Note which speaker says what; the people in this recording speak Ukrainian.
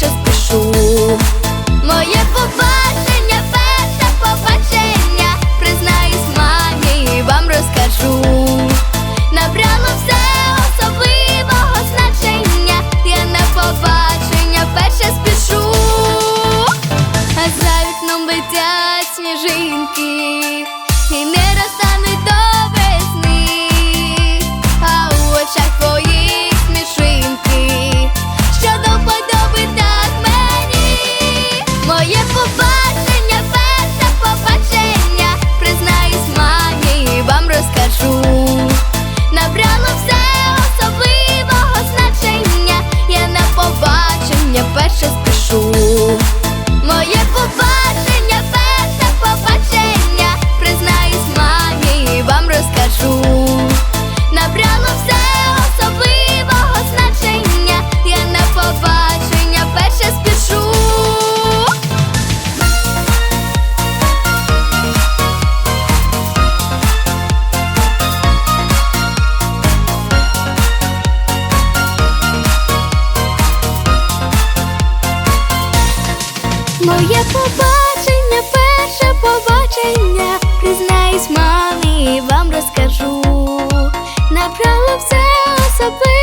Speaker 1: перше спішу. Моє побачення, перше побачення, признаюсь мамі, вам розкажу. Набрало все особливого значення, я на побачення перше спішу, а за вікном летять сніжинки, і не розтануть Моє побачення, перше побачення, признаюсь мамі, вам розкажу. Набрало все особливого